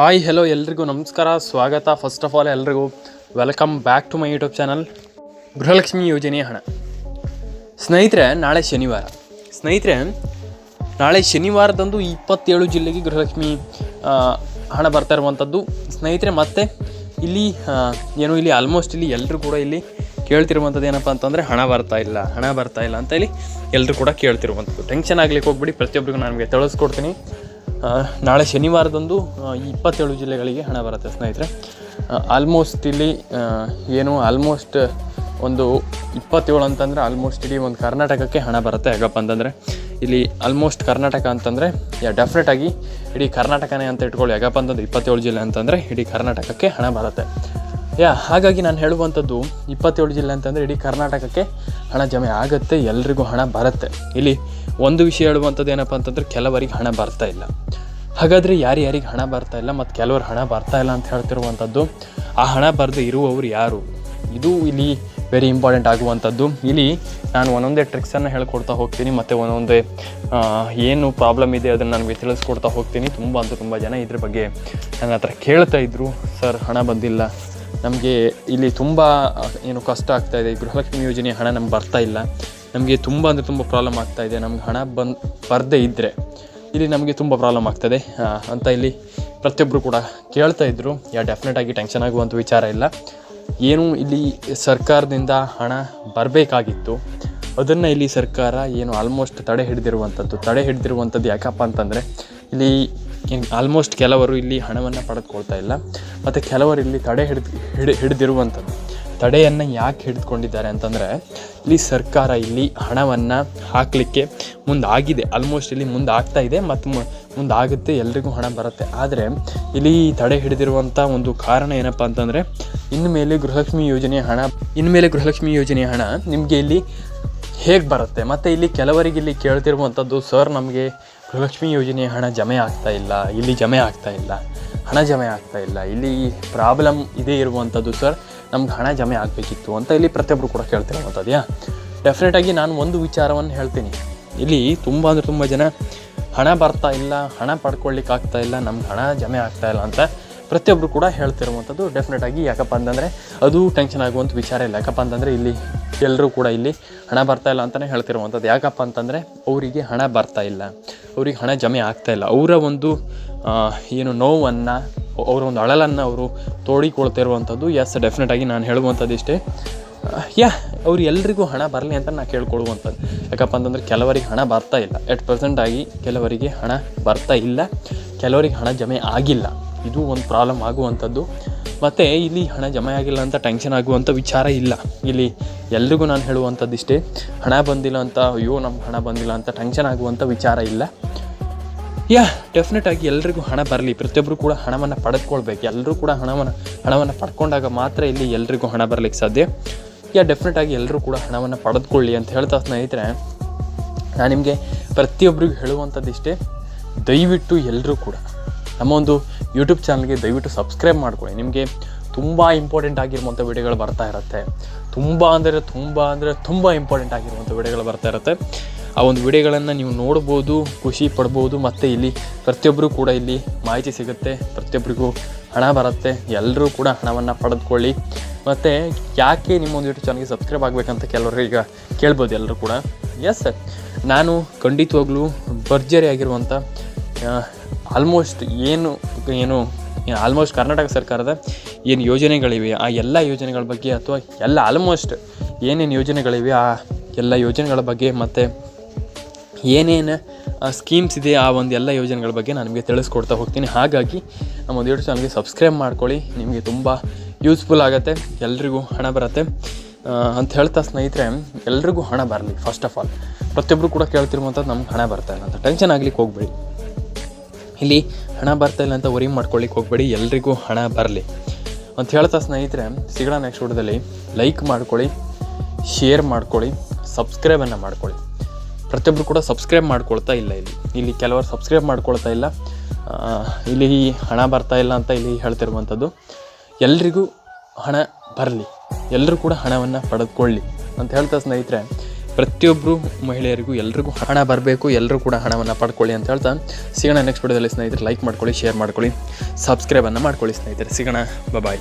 Hi hello ಎಲ್ರಿಗೂ ನಮಸ್ಕಾರ, ಸ್ವಾಗತ. ಫಸ್ಟ್ ಆಫ್ ಆಲ್ ಎಲ್ರಿಗೂ welcome back to my YouTube channel Gruhalakshmi ಯೋಜನೆಯ ಹಣ. ಸ್ನೇಹಿತರೆ, ನಾಳೆ ಶನಿವಾರ. ಸ್ನೇಹಿತರೆ, ನಾಳೆ ಶನಿವಾರದಂದು ಇಪ್ಪತ್ತೇಳು ಜಿಲ್ಲೆಗೆ ಗೃಹಲಕ್ಷ್ಮಿ ಹಣ ಬರ್ತಾ ಇರುವಂಥದ್ದು ಸ್ನೇಹಿತರೆ, ಮತ್ತೆ ಇಲ್ಲಿ ಏನು ಇಲ್ಲಿ ಆಲ್ಮೋಸ್ಟ್ ಇಲ್ಲಿ ಎಲ್ಲರೂ ಕೂಡ ಇಲ್ಲಿ ಕೇಳ್ತಿರುವಂಥದ್ದು ಏನಪ್ಪ ಅಂತಂದರೆ ಹಣ ಬರ್ತಾ ಇಲ್ಲ, ಹಣ ಬರ್ತಾ ಇಲ್ಲ ಅಂತ ಹೇಳಿ ಎಲ್ಲರೂ ಕೂಡ ಕೇಳ್ತಿರುವಂಥದ್ದು ಟೆನ್ಷನ್ ಆಗ್ಲಿಕ್ಕೆ ಹೋಗ್ಬಿಡಿ, ಪ್ರತಿಯೊಬ್ಬರಿಗೂ ನಾನು ನಿಮಗೆ ತಿಳಿಸ್ಕೊಡ್ತೀನಿ. ನಾಳೆ ಶನಿವಾರದಂದು ಇಪ್ಪತ್ತೇಳು ಜಿಲ್ಲೆಗಳಿಗೆ ಹಣ ಬರುತ್ತೆ ಸ್ನೇಹಿತರೆ. ಆಲ್ಮೋಸ್ಟ್ ಇಲ್ಲಿ ಏನು ಆಲ್ಮೋಸ್ಟ್ ಒಂದು ಇಪ್ಪತ್ತೇಳು ಅಂತಂದರೆ ಆಲ್ಮೋಸ್ಟ್ ಇಡೀ ಒಂದು ಕರ್ನಾಟಕಕ್ಕೆ ಹಣ ಬರುತ್ತೆ ಯಾಕಪ್ಪ ಅಂತಂದರೆ. ಇಲ್ಲಿ ಆಲ್ಮೋಸ್ಟ್ ಕರ್ನಾಟಕ ಅಂತಂದರೆ, ಯಾ ಡೆಫಿನೆಟ್ ಆಗಿ ಇಡೀ ಕರ್ನಾಟಕನೇ ಅಂತ ಇಟ್ಕೊಳ್ಳಿ ಯಾಕಪ್ಪ ಅಂತಂದ್ರೆ ಇಪ್ಪತ್ತೇಳು ಜಿಲ್ಲೆ ಅಂತಂದರೆ ಇಡೀ ಕರ್ನಾಟಕಕ್ಕೆ ಹಣ ಬರುತ್ತೆ. ಯಾ, ಹಾಗಾಗಿ ನಾನು ಹೇಳುವಂಥದ್ದು, ಇಪ್ಪತ್ತೇಳು ಜಿಲ್ಲೆ ಅಂತಂದರೆ ಇಡೀ ಕರ್ನಾಟಕಕ್ಕೆ ಹಣ ಜಮೆ ಆಗುತ್ತೆ, ಎಲ್ರಿಗೂ ಹಣ ಬರುತ್ತೆ. ಇಲ್ಲಿ ಒಂದು ವಿಷಯ ಹೇಳುವಂಥದ್ದು ಏನಪ್ಪ ಅಂತಂದ್ರೆ ಕೆಲವರಿಗೆ ಹಣ ಬರ್ತಾ ಇಲ್ಲ. ಹಾಗಾದರೆ ಯಾರ್ಯಾರಿಗೆ ಹಣ ಬರ್ತಾ ಇಲ್ಲ ಮತ್ತು ಕೆಲವರು ಹಣ ಬರ್ತಾ ಇಲ್ಲ ಅಂತ ಹೇಳ್ತಿರುವಂಥದ್ದು, ಆ ಹಣ ಬರದೇ ಇರುವವರು ಯಾರು? ಇದು ಇಲ್ಲಿ ವೆರಿ ಇಂಪಾರ್ಟೆಂಟ್ ಆಗುವಂಥದ್ದು. ಇಲ್ಲಿ ನಾನು ಒಂದೊಂದೇ ಟ್ರಿಕ್ಸನ್ನು ಹೇಳ್ಕೊಡ್ತಾ ಹೋಗ್ತೀನಿ, ಮತ್ತು ಒಂದೊಂದೇ ಏನು ಪ್ರಾಬ್ಲಮ್ ಇದೆ ಅದನ್ನು ನನಗೆ ತಿಳಿಸ್ಕೊಡ್ತಾ ಹೋಗ್ತೀನಿ. ತುಂಬ ಅಂತ ತುಂಬ ಜನ ಇದ್ರ ಬಗ್ಗೆ ನನ್ನ ಹತ್ರ ಕೇಳ್ತಾ ಇದ್ದರು ಸರ್, ಹಣ ಬಂದಿಲ್ಲ. ನಮಗೆ ಇಲ್ಲಿ ತುಂಬ ಏನು ಕಷ್ಟ ಆಗ್ತಾ ಇದೆ. ಈ ಗೃಹಲಕ್ಷ್ಮಿ ಯೋಜನೆ ಹಣ ನಮ್ಗೆ ಬರ್ತಾ ಇಲ್ಲ. ನಮಗೆ ತುಂಬ ಅಂದರೆ ತುಂಬ ಪ್ರಾಬ್ಲಮ್ ಆಗ್ತಾ ಇದೆ. ನಮ್ಗೆ ಹಣ ಬಂದು, ಬರದೇ ಇದ್ದರೆ ಇಲ್ಲಿ ನಮಗೆ ತುಂಬ ಪ್ರಾಬ್ಲಮ್ ಆಗ್ತದೆ. ಅಂತ ಇಲ್ಲಿ ಪ್ರತಿಯೊಬ್ಬರು ಕೂಡ ಕೇಳ್ತಾ ಇದ್ದರು ಯಾ ಡೆಫಿನೆಟಾಗಿ ಟೆನ್ಷನ್ ಆಗುವಂಥ ವಿಚಾರ ಇಲ್ಲ. ಏನು ಇಲ್ಲಿ ಸರ್ಕಾರದಿಂದ ಹಣ ಬರಬೇಕಾಗಿತ್ತು. ಅದನ್ನು ಇಲ್ಲಿ ಸರ್ಕಾರ ಏನು ಆಲ್ಮೋಸ್ಟ್ ತಡೆ ಹಿಡಿದಿರುವಂಥದ್ದು ತಡೆ ಹಿಡಿದಿರುವಂಥದ್ದು ಯಾಕಪ್ಪ ಅಂತಂದರೆ ಇಲ್ಲಿ ಆಲ್ಮೋಸ್ಟ್ ಕೆಲವರು ಇಲ್ಲಿ ಹಣವನ್ನು ಪಡೆದುಕೊಳ್ತಾ ಇಲ್ಲ. ಮತ್ತು ಕೆಲವರು ಇಲ್ಲಿ ತಡೆ ಹಿಡಿದು, ಹಿಡಿ ಹಿಡಿದಿರುವಂಥದ್ದು ತಡೆಯನ್ನು ಯಾಕೆ ಹಿಡಿದುಕೊಂಡಿದ್ದಾರೆ ಅಂತಂದರೆ, ಇಲ್ಲಿ ಸರ್ಕಾರ ಇಲ್ಲಿ ಹಣವನ್ನು ಹಾಕಲಿಕ್ಕೆ ಮುಂದಾಗಿದೆ. ಆಲ್ಮೋಸ್ಟ್ ಇಲ್ಲಿ ಮುಂದೆ ಆಗ್ತಾ ಇದೆ ಮತ್ತು ಮುಂದಾಗುತ್ತೆ, ಎಲ್ರಿಗೂ ಹಣ ಬರುತ್ತೆ. ಆದರೆ, ಇಲ್ಲಿ ತಡೆ ಹಿಡಿದಿರುವಂಥ ಒಂದು ಕಾರಣ ಏನಪ್ಪ ಅಂತಂದರೆ ಇನ್ಮೇಲೆ ಗೃಹಲಕ್ಷ್ಮಿ ಯೋಜನೆಯ ಹಣ ಇನ್ಮೇಲೆ ಗೃಹಲಕ್ಷ್ಮಿ ಯೋಜನೆಯ ಹಣ ನಿಮಗೆ ಇಲ್ಲಿ ಹೇಗೆ ಬರುತ್ತೆ? ಮತ್ತು ಇಲ್ಲಿ ಕೆಲವರಿಗೆ ಇಲ್ಲಿ ಕೇಳ್ತಿರುವಂಥದ್ದು ಸರ್, ನಮಗೆ ಗೃಹಲಕ್ಷ್ಮಿ ಯೋಜನೆಯ ಹಣ ಜಮೆ ಆಗ್ತಾ ಇಲ್ಲ, ಇಲ್ಲಿ ಜಮೆ ಆಗ್ತಾ ಇಲ್ಲ. ಹಣ ಜಮೆ ಆಗ್ತಾ ಇಲ್ಲ. ಇಲ್ಲಿ ಪ್ರಾಬ್ಲಮ್ ಇದೇ ಇರುವಂಥದ್ದು ಸರ್ ನಮ್ಗೆ ಹಣ ಜಮೆ ಆಗಬೇಕಿತ್ತು ಅಂತ ಇಲ್ಲಿ ಪ್ರತಿಯೊಬ್ಬರು ಕೂಡ ಕೇಳ್ತಿರುವಂಥದ್ದು ಯಾ ಡೆಫಿನೆಟಾಗಿ ನಾನು ಒಂದು ವಿಚಾರವನ್ನು ಹೇಳ್ತೀನಿ. ಇಲ್ಲಿ ತುಂಬ ಅಂದರೆ ತುಂಬ ಜನ ಹಣ ಬರ್ತಾ ಇಲ್ಲ, ಹಣ ಪಡ್ಕೊಳ್ಳಿಕ್ಕೆ ಆಗ್ತಾ ಇಲ್ಲ, ನಮ್ಗೆ ಹಣ ಜಮೆ ಆಗ್ತಾ ಇಲ್ಲ ಅಂತ ಪ್ರತಿಯೊಬ್ಬರು ಕೂಡ ಹೇಳ್ತಿರುವಂಥದ್ದು ಡೆಫಿನೆಟಾಗಿ ಯಾಕಪ್ಪ ಅಂತಂದರೆ ಅದು ಟೆನ್ಷನ್ ಆಗುವಂಥ ವಿಚಾರ ಇಲ್ಲ. ಯಾಕಪ್ಪ ಅಂತಂದರೆ ಇಲ್ಲಿ ಎಲ್ಲರೂ ಕೂಡ ಇಲ್ಲಿ ಹಣ ಬರ್ತಾ ಇಲ್ಲ ಅಂತಲೇ ಹೇಳ್ತಿರುವಂಥದ್ದು ಯಾಕಪ್ಪ ಅಂತಂದರೆ ಅವರಿಗೆ ಹಣ ಬರ್ತಾ ಇಲ್ಲ. ಅವ್ರಿಗೆ ಹಣ ಜಮೆ ಆಗ್ತಾ ಇಲ್ಲ. ಅವರ ಒಂದು ಏನು ನೋವನ್ನು ಅವರ ಒಂದು ಅಳಲನ್ನು ಅವರು ತೋಡಿಕೊಳ್ತಿರುವಂಥದ್ದು. ಎಸ್ ಡೆಫಿನೆಟಾಗಿ ನಾನು ಹೇಳುವಂಥದ್ದು ಇಷ್ಟೇ. ಯಾ, ಅವ್ರು ಎಲ್ರಿಗೂ ಹಣ ಬರಲಿ ಅಂತ ನಾನು ಕೇಳ್ಕೊಳ್ಳುವಂಥದ್ದು ಯಾಕಪ್ಪ ಅಂತಂದರೆ ಕೆಲವರಿಗೆ ಹಣ ಬರ್ತಾ ಇಲ್ಲ. ಎಟ್ ಪರ್ಸೆಂಟ್ ಆಗಿ ಕೆಲವರಿಗೆ ಹಣ ಬರ್ತಾ ಇಲ್ಲ. ಕೆಲವರಿಗೆ ಹಣ ಜಮೆ ಆಗಿಲ್ಲ. ಇದು ಒಂದು ಪ್ರಾಬ್ಲಮ್ ಆಗುವಂಥದ್ದು. ಮತ್ತು ಇಲ್ಲಿ ಹಣ ಜಮೆ ಆಗಿಲ್ಲ ಅಂತ ಟೆನ್ಷನ್ ಆಗುವಂಥ ವಿಚಾರ ಇಲ್ಲ. ಇಲ್ಲಿ ಎಲ್ರಿಗೂ ನಾನು ಹೇಳುವಂಥದ್ದು ಇಷ್ಟೇ. ಹಣ ಬಂದಿಲ್ಲ ಅಂತ, ಅಯ್ಯೋ, ನಮ್ಗೆ ಹಣ ಬಂದಿಲ್ಲ ಅಂತ ಟೆನ್ಷನ್ ಆಗುವಂಥ ವಿಚಾರ ಇಲ್ಲ. ಯಾ ಡೆಫಿನೆಟ್ ಆಗಿ ಎಲ್ರಿಗೂ ಹಣ ಬರಲಿ. ಪ್ರತಿಯೊಬ್ಬರು ಕೂಡ ಹಣವನ್ನು ಪಡೆದುಕೊಳ್ಬೇಕು. ಎಲ್ಲರೂ ಕೂಡ ಹಣವನ್ನು ಹಣವನ್ನು ಪಡ್ಕೊಂಡಾಗ ಮಾತ್ರ ಇಲ್ಲಿ ಎಲ್ರಿಗೂ ಹಣ ಬರಲಿಕ್ಕೆ ಸಾಧ್ಯ. ಯಾ ಡೆಫಿನೆಟ್ ಆಗಿ ಎಲ್ಲರೂ ಕೂಡ ಹಣವನ್ನು ಪಡೆದುಕೊಳ್ಳಿ ಅಂತ ಹೇಳ್ತಾ ಸ್ನೇಹಿತರೆ ನಾನು ನಿಮಗೆ ಪ್ರತಿಯೊಬ್ಬರಿಗೂ ಹೇಳುವಂಥದ್ದು ಇಷ್ಟೇ ದಯವಿಟ್ಟು ಎಲ್ಲರೂ ಕೂಡ ನಮ್ಮ ಒಂದು ಯೂಟ್ಯೂಬ್ ಚಾನಲ್ಗೆ ದಯವಿಟ್ಟು ಸಬ್ಸ್ಕ್ರೈಬ್ ಮಾಡ್ಕೊಳ್ಳಿ. ನಿಮಗೆ ತುಂಬ ಇಂಪಾರ್ಟೆಂಟ್ ಆಗಿರುವಂಥ ವಿಡಿಯೋಗಳು ಬರ್ತಾ ಇರುತ್ತೆ. ತುಂಬ ಅಂದರೆ ತುಂಬ ಅಂದರೆ ತುಂಬ ಇಂಪಾರ್ಟೆಂಟ್ ಆಗಿರುವಂಥ ವಿಡಿಯೋಗಳು ಬರ್ತಾ ಇರುತ್ತೆ. ಆ ಒಂದು ವಿಡಿಯೋಗಳನ್ನು ನೀವು ನೋಡ್ಬೋದು, ಖುಷಿ ಪಡ್ಬೋದು, ಮತ್ತು ಇಲ್ಲಿ ಪ್ರತಿಯೊಬ್ಬರು ಕೂಡ ಇಲ್ಲಿ ಮಾಹಿತಿ ಸಿಗುತ್ತೆ ಪ್ರತಿಯೊಬ್ಬರಿಗೂ ಹಣ ಬರುತ್ತೆ ಎಲ್ಲರೂ ಕೂಡ ಹಣವನ್ನು ಪಡೆದುಕೊಳ್ಳಿ. ಮತ್ತು ಯಾಕೆ ನಿಮ್ಮ ಒಂದು ಯೂಟ್ಯೂಬ್ ಚಾನಲ್ಗೆ ಸಬ್ಸ್ಕ್ರೈಬ್ ಆಗಬೇಕಂತ ಕೆಲವರು ಈಗ ಕೇಳ್ಬೋದು ಎಲ್ಲರೂ ಕೂಡ. ಎಸ್ ನಾನು ಖಂಡಿತವಾಗ್ಲೂ ಭರ್ಜರಿ ಆಗಿರುವಂಥ ಆಲ್ಮೋಸ್ಟ್ ಏನು ಏನು ಆಲ್ಮೋಸ್ಟ್ ಕರ್ನಾಟಕ ಸರ್ಕಾರದ ಏನು ಯೋಜನೆಗಳಿವೆ, ಆ ಎಲ್ಲ ಯೋಜನೆಗಳ ಬಗ್ಗೆ ಅಥವಾ ಎಲ್ಲ ಆಲ್ಮೋಸ್ಟ್ ಏನೇನು ಯೋಜನೆಗಳಿವೆ, ಆ ಎಲ್ಲ ಯೋಜನೆಗಳ ಬಗ್ಗೆ ಮತ್ತು ಏನೇನು ಸ್ಕೀಮ್ಸ್ ಇದೆ, ಆ ಒಂದು ಎಲ್ಲ ಯೋಜನೆಗಳ ಬಗ್ಗೆ ನಾನು ನಿಮಗೆ ತಿಳಿಸ್ಕೊಡ್ತಾ ಹೋಗ್ತೀನಿ. ಹಾಗಾಗಿ ನಮ್ಮ ಒಂದು ಯೂಟ್ಯೂಬ್ ಚಾನಲ್ಗೆ ಸಬ್ಸ್ಕ್ರೈಬ್ ಮಾಡ್ಕೊಳ್ಳಿ. ನಿಮಗೆ ತುಂಬ ಯೂಸ್ಫುಲ್ ಆಗುತ್ತೆ. ಎಲ್ರಿಗೂ ಹಣ ಬರುತ್ತೆ. ಅಂತ ಹೇಳ್ತಾ ಸ್ನೇಹಿತರೆ, ಎಲ್ರಿಗೂ ಹಣ ಬರಲಿ ಫಸ್ಟ್ ಆಫ್ ಆಲ್ ಪ್ರತಿಯೊಬ್ಬರು ಕೂಡ ಕೇಳ್ತಿರುವಂಥದ್ದು ನಮ್ಗೆ ಹಣ ಬರ್ತಾ ಇಲ್ಲ ಅಂತ. ಟೆನ್ಷನ್ ಆಗ್ಲಿಕ್ಕೆ ಹೋಗ್ಬೇಡಿ. ಇಲ್ಲಿ ಹಣ ಬರ್ತಾ ಇಲ್ಲ ಅಂತ ವರಿ ಮಾಡ್ಕೊಳ್ಳಿಕ್ಕೆ ಹೋಗ್ಬೇಡಿ. ಎಲ್ರಿಗೂ ಹಣ ಬರಲಿ. ಅಂತ ಹೇಳ್ತಾ ಸ್ನೇಹಿತರೆ, ಸಿಗೋಣ ನೆಕ್ಸ್ಟ್ ವಿಡಿಯೋದಲ್ಲಿ ಲೈಕ್ ಮಾಡ್ಕೊಳ್ಳಿ ಶೇರ್ ಮಾಡ್ಕೊಳ್ಳಿ ಸಬ್ಸ್ಕ್ರೈಬನ್ನು ಮಾಡ್ಕೊಳ್ಳಿ. ಪ್ರತಿಯೊಬ್ಬರು ಕೂಡ ಸಬ್ಸ್ಕ್ರೈಬ್ ಮಾಡ್ಕೊಳ್ತಾ ಇಲ್ಲ ಇಲ್ಲಿ. ಇಲ್ಲಿ ಕೆಲವರು ಸಬ್ಸ್ಕ್ರೈಬ್ ಮಾಡ್ಕೊಳ್ತಾ ಇಲ್ಲ. ಇಲ್ಲಿ ಹಣ ಬರ್ತಾ ಇಲ್ಲ ಅಂತ ಇಲ್ಲಿ ಹೇಳ್ತಿರುವಂಥದ್ದು. ಎಲ್ರಿಗೂ ಹಣ ಬರಲಿ. ಎಲ್ಲರೂ ಕೂಡ ಹಣವನ್ನು ಪಡೆದುಕೊಳ್ಳಿ ಅಂತ ಹೇಳ್ತಾ ಸ್ನೇಹಿತರೆ ಪ್ರತಿಯೊಬ್ಬರು ಮಹಿಳೆಯರಿಗೂ ಎಲ್ರಿಗೂ ಹಣ ಬರಬೇಕು ಎಲ್ಲರೂ ಕೂಡ ಹಣವನ್ನು ಪಡ್ಕೊಳ್ಳಿ ಅಂತ ಹೇಳ್ತಾ ಸಿಗೋಣ ನೆಕ್ಸ್ಟ್ ವಿಡಿಯೋದಲ್ಲಿ ಸ್ನೇಹಿತರೆ ಲೈಕ್ ಮಾಡ್ಕೊಳ್ಳಿ ಶೇರ್ ಮಾಡ್ಕೊಳ್ಳಿ ಸಬ್ಸ್ಕ್ರೈಬನ್ನು ಮಾಡ್ಕೊಳ್ಳಿ ಸ್ನೇಹಿತರೆ. ಸಿಗೋಣ ಬಾಯ್